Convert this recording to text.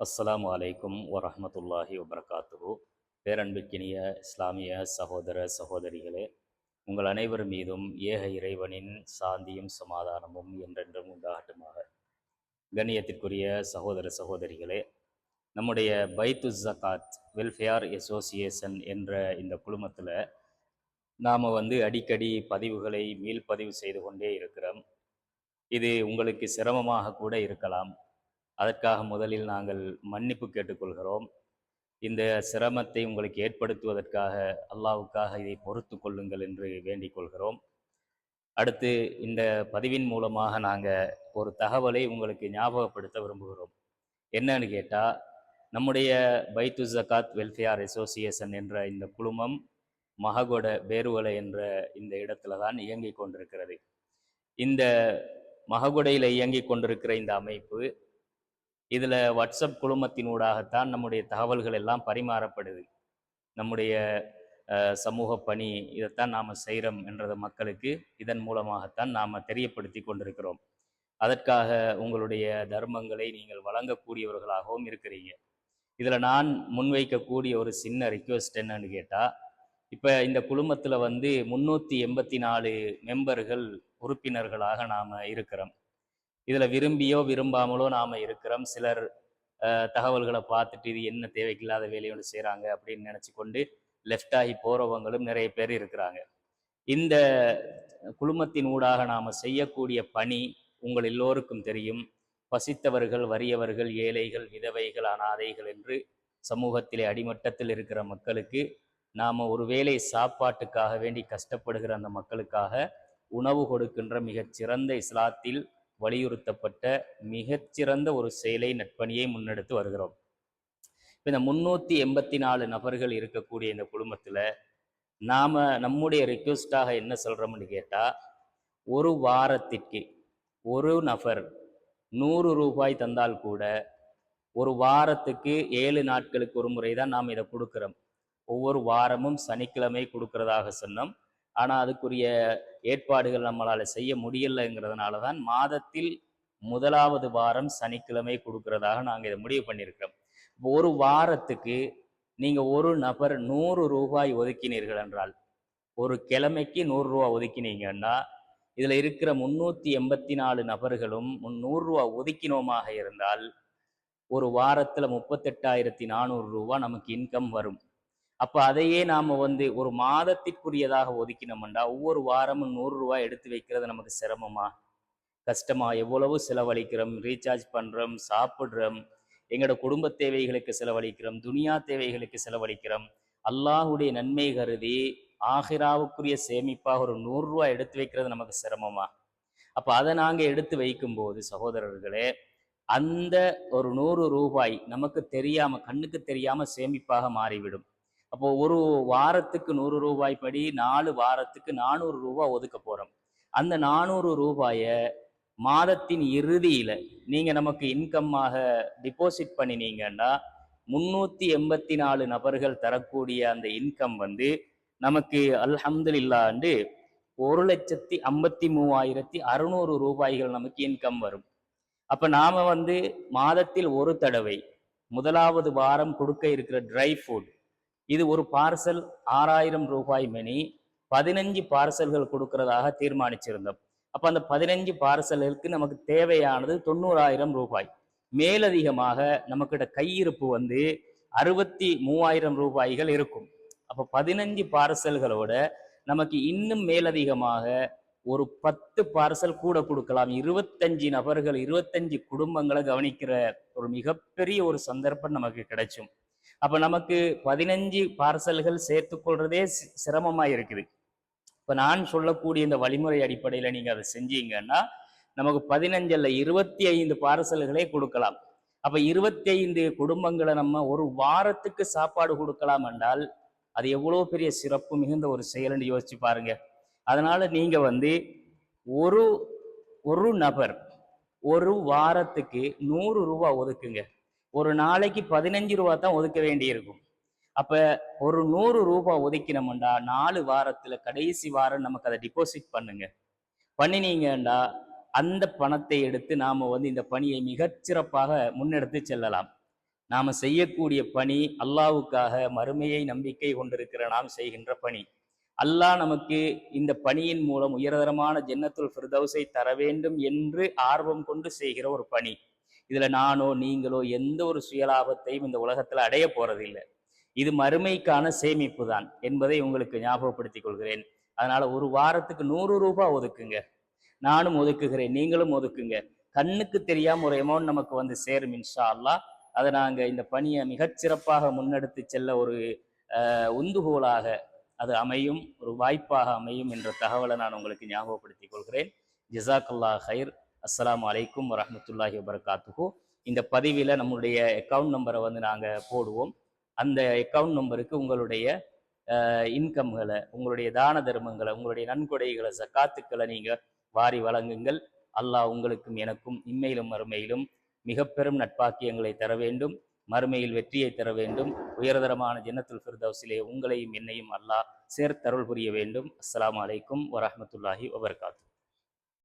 அஸ்ஸலாமு அலைக்கும் வரமத்துல்லாஹி வபரகாத்துஹு. பேரன்பிற்கினிய இஸ்லாமிய சகோதர சகோதரிகளே உங்கள் அனைவர் மீதும் ஏக இறைவனின் சாந்தியும் சமாதானமும் என்றென்றும் உண்டாகட்டுமாக. கண்ணியத்திற்குரிய சகோதர சகோதரிகளே நம்முடைய பைத்து ஜகாத் வெல்ஃபேர் அசோசியேஷன் என்ற இந்த குழுமத்தில் நாம் வந்து அடிக்கடி பதிவுகளை மீள்பதிவு செய்து கொண்டே இருக்கிறோம். இது உங்களுக்கு சிரமமாக கூட இருக்கலாம். அதற்காக முதலில் நாங்கள் மன்னிப்பு கேட்டுக்கொள்கிறோம். இந்த சிரமத்தை உங்களுக்கு ஏற்படுத்துவதற்காக அல்லாவுக்காக இதை பொறுத்து கொள்ளுங்கள் என்று வேண்டிக் கொள்கிறோம். அடுத்து இந்த பதிவின் மூலமாக நாங்கள் ஒரு தகவலை உங்களுக்கு ஞாபகப்படுத்த விரும்புகிறோம். என்னன்னு கேட்டால் நம்முடைய பைத்து ஜக்காத் வெல்ஃபேர் அசோசியேஷன் என்ற இந்த குழுமம் மககொட பேருவலை என்ற இந்த இடத்துல தான் இயங்கிக் கொண்டிருக்கிறது. இந்த மககுடையில் இயங்கிக் கொண்டிருக்கிற இந்த அமைப்பு இதில் வாட்ஸ்அப் குழுமத்தினூடாகத்தான் நம்முடைய தகவல்கள் எல்லாம் பரிமாறப்படுது. நம்முடைய சமூக பணி இதைத்தான் நாம் செய்கிறோம் என்றத மக்களுக்கு இதன் மூலமாகத்தான் நாம் தெரியப்படுத்தி கொண்டிருக்கிறோம். அதற்காக உங்களுடைய தர்மங்களை நீங்கள் வழங்கக்கூடியவர்களாகவும் இருக்கிறீங்க. இதில் நான் முன்வைக்கக்கூடிய ஒரு சின்ன ரிக்வெஸ்ட் என்னன்னு கேட்டால் இப்போ இந்த குழுமத்தில் வந்து முந்நூற்றி எண்பத்தி நாலு மெம்பர்கள் உறுப்பினர்களாக நாம் இருக்கிறோம். இதில் விரும்பியோ விரும்பாமலோ நாம் இருக்கிறோம். சிலர் தகவல்களை பார்த்துட்டு இது என்ன தேவைக்கில்லாத வேலையோடு செய்கிறாங்க அப்படின்னு நினச்சி கொண்டு லெஃப்ட் ஆகி போகிறவங்களும் நிறைய பேர் இருக்கிறாங்க. இந்த குழுமத்தின் ஊடாக நாம் செய்யக்கூடிய பணி உங்கள் எல்லோருக்கும் தெரியும். பசித்தவர்கள் வறியவர்கள் ஏழைகள் விதவைகள் அனாதைகள் என்று சமூகத்திலே அடிமட்டத்தில் இருக்கிற மக்களுக்கு நாம் ஒரு வேளை சாப்பாட்டுக்காக வேண்டி கஷ்டப்படுகிற அந்த மக்களுக்காக உணவு கொடுக்கின்ற மிகச்சிறந்த இஸ்லாத்தில் வலியுறுத்தப்பட்ட மிகச்சிறந்த ஒரு செயலை நட்பணியை முன்னெடுத்து வருகிறோம். இந்த முன்னூற்றி எண்பத்தி நாலு நபர்கள் இருக்கக்கூடிய இந்த குடும்பத்தில் நாம் நம்முடைய ரிக்வெஸ்டாக என்ன சொல்கிறோம்னு கேட்டால் ஒரு வாரத்திற்கு ஒரு நபர் நூறு ரூபாய் தந்தால் கூட ஒரு வாரத்துக்கு ஏழு நாட்களுக்கு ஒரு முறை தான் நாம் இதை கொடுக்குறோம். ஒவ்வொரு வாரமும் சனிக்கிழமை கொடுக்கறதாக சொன்னோம். ஆனால் அதுக்குரிய ஏற்பாடுகள் நம்மளால் செய்ய முடியலைங்கிறதுனால தான் மாதத்தில் முதலாவது வாரம் சனிக்கிழமை கொடுக்கறதாக நாங்கள் இதை முடிவு பண்ணியிருக்கிறோம். ஒரு வாரத்துக்கு நீங்கள் ஒரு நபர் நூறு ரூபாய் ஒதுக்கினீர்கள் என்றால் ஒரு கிழமைக்கு நூறு ரூபா ஒதுக்கினீங்கன்னா இதில் இருக்கிற முந்நூற்றி எண்பத்தி நாலு நபர்களும் முந்நூறு ஒதுக்கினோமாக இருந்தால் ஒரு வாரத்தில் முப்பத்தெட்டாயிரத்தி நானூறு ரூபா நமக்கு இன்கம் வரும். அப்போ அதையே நாம் வந்து ஒரு மாதத்திற்குரியதாக ஒதுக்கினோம்னா ஒவ்வொரு வாரமும் நூறு ரூபாய் எடுத்து வைக்கிறது நமக்கு சிரமமா? கஷ்டமா? எவ்வளவு செலவழிக்கிறோம்? ரீசார்ஜ் பண்ணுறோம் சாப்பிட்றோம்? எங்களோட குடும்ப தேவைகளுக்கு செலவழிக்கிறோம்? துனியா தேவைகளுக்கு செலவழிக்கிறோம்? அல்லாஹுடைய நன்மை கருதி ஆஹிராவுக்குரிய சேமிப்பாக ஒரு நூறுரூவா எடுத்து வைக்கிறது நமக்கு சிரமமா? அப்போ அதை நாங்கள் எடுத்து வைக்கும்போது சகோதரர்களே அந்த ஒரு நூறு ரூபாய் நமக்கு தெரியாம கண்ணுக்கு தெரியாம சேமிப்பாக மாறிவிடும். அப்போ ஒரு வாரத்துக்கு நூறு ரூபாய் படி நாலு வாரத்துக்கு நானூறு ரூபாய் ஒதுக்க போறோம். அந்த நானூறு ரூபாயை மாதத்தின் இறுதியில நீங்க நமக்கு இன்கம்மாக டிபாசிட் பண்ணினீங்கன்னா முன்னூத்தி எண்பத்தி நாலு நபர்கள் தரக்கூடிய அந்த இன்கம் வந்து நமக்கு அல்ஹம்துல்லாண்டு ஒரு லட்சத்தி ஐம்பத்தி மூவாயிரத்தி அறுநூறு ரூபாய்கள் நமக்கு இன்கம் வரும். அப்ப நாம வந்து மாதத்தில் ஒரு தடவை முதலாவது வாரம் கொடுக்க இருக்கிற ட்ரை ஃபுட் இது ஒரு பார்சல் ஆறாயிரம் ரூபாய் மணி பதினஞ்சு பார்சல்கள் கொடுக்கறதாக தீர்மானிச்சிருந்தோம். அப்போ அந்த பதினஞ்சு பார்சல்களுக்கு நமக்கு தேவையானது தொண்ணூறாயிரம் ரூபாய். மேலதிகமாக நமக்கிட்ட கையிருப்பு வந்து அறுபத்தி மூவாயிரம் ரூபாய்கள் இருக்கும். அப்போ பதினஞ்சு பார்சல்களோட நமக்கு இன்னும் மேலதிகமாக ஒரு பத்து பார்சல் கூட கொடுக்கலாம். இருபத்தஞ்சு நபர்கள் இருபத்தஞ்சு குடும்பங்களை கவனிக்கிற ஒரு மிகப்பெரிய ஒரு சந்தர்ப்பம் நமக்கு கிடைச்சும். அப்ப நமக்கு பதினஞ்சு பார்சல்கள் சேர்த்து கொள்றதே சிரமமா இருக்குது இப்ப நான் சொல்லக்கூடிய இந்த வழிமுறை அடிப்படையில நீங்க அதை செஞ்சீங்கன்னா நமக்கு பதினஞ்சல்ல இருபத்தி ஐந்து பார்சல்களே கொடுக்கலாம். அப்ப இருபத்தி ஐந்து குடும்பங்களை நம்ம ஒரு வாரத்துக்கு சாப்பாடு கொடுக்கலாம் என்றால் அது எவ்வளவு பெரிய சிறப்பு மிகுந்த ஒரு செயல்னு யோசிச்சு பாருங்க. அதனால நீங்க வந்து ஒரு ஒரு நபர் ஒரு வாரத்துக்கு நூறு ரூபா ஒதுக்குங்க. ஒரு நாளைக்கு பதினஞ்சு ரூபா தான் ஒதுக்க வேண்டியிருக்கும். அப்ப ஒரு நூறு ரூபாய் ஒதுக்கினோம்டா நாலு வாரத்துல கடைசி வாரம் நமக்கு அதை டிபாசிட் பண்ணுங்க. பண்ணினீங்கண்டா அந்த பணத்தை எடுத்து நாம வந்து இந்த பணியை மிகச்சிறப்பாக முன்னெடுத்து செல்லலாம். நாம செய்யக்கூடிய பணி அல்லாவுக்காக மறுமையை நம்பிக்கை கொண்டிருக்கிற நாம் செய்கின்ற பணி. அல்லாஹ் நமக்கு இந்த பணியின் மூலம் உயர்தரமான ஜென்னத்துல் ஃபிர்தௌஸை தர வேண்டும் என்று ஆர்வம் கொண்டு செய்கிற ஒரு பணி. இதுல நானோ நீங்களோ எந்த ஒரு சுயலாபத்தையும் இந்த உலகத்துல அடைய போறதில்லை. இது மறுமைக்கான சேமிப்பு தான் என்பதை உங்களுக்கு ஞாபகப்படுத்திக் கொள்கிறேன். அதனால ஒரு வாரத்துக்கு நூறு ரூபாய் ஒதுக்குங்க. நானும் ஒதுக்குகிறேன் நீங்களும் ஒதுக்குங்க. கண்ணுக்கு தெரியாம ஒரு அமௌண்ட் நமக்கு வந்து சேரும் இன்ஷா அல்லாஹ் அதை நாங்க இந்த பணியை மிகச்சிறப்பாக முன்னெடுத்து செல்ல ஒரு உந்துகோலாக அது அமையும் ஒரு வாய்ப்பாக அமையும் என்ற தகவலை நான் உங்களுக்கு ஞாபகப்படுத்திக் கொள்கிறேன். ஜிசாக்குல்லா ஹைர் அஸ்லாம் அலைக்கும் வரமத்துல்லாஹி வபரகாத்துஹு. இந்த பதிவில் நம்முடைய அக்கௌண்ட் நம்பரை வந்து நாங்கள் போடுவோம். அந்த அக்கௌண்ட் நம்பருக்கு உங்களுடைய இன்கம்களை உங்களுடைய தான தர்மங்களை உங்களுடைய நன்கொடைகளை சக்காத்துக்களை நீங்கள் வாரி வழங்குங்கள். அல்லாஹ் உங்களுக்கும் எனக்கும் இம்மையிலும் மறுமையிலும் மிக பெரும் நட்பாக்கியங்களை தர வேண்டும். மறுமையில் வெற்றியை தர வேண்டும். உயர்தரமான ஜன்னத்துல் ஃபிர்தௌசிலே உங்களையும் என்னையும் அல்லாஹ் சேர்த்தருள் புரிய வேண்டும். அஸ்லாம் அலைக்கும் வரமத்துல்லாஹி வபர்காத்து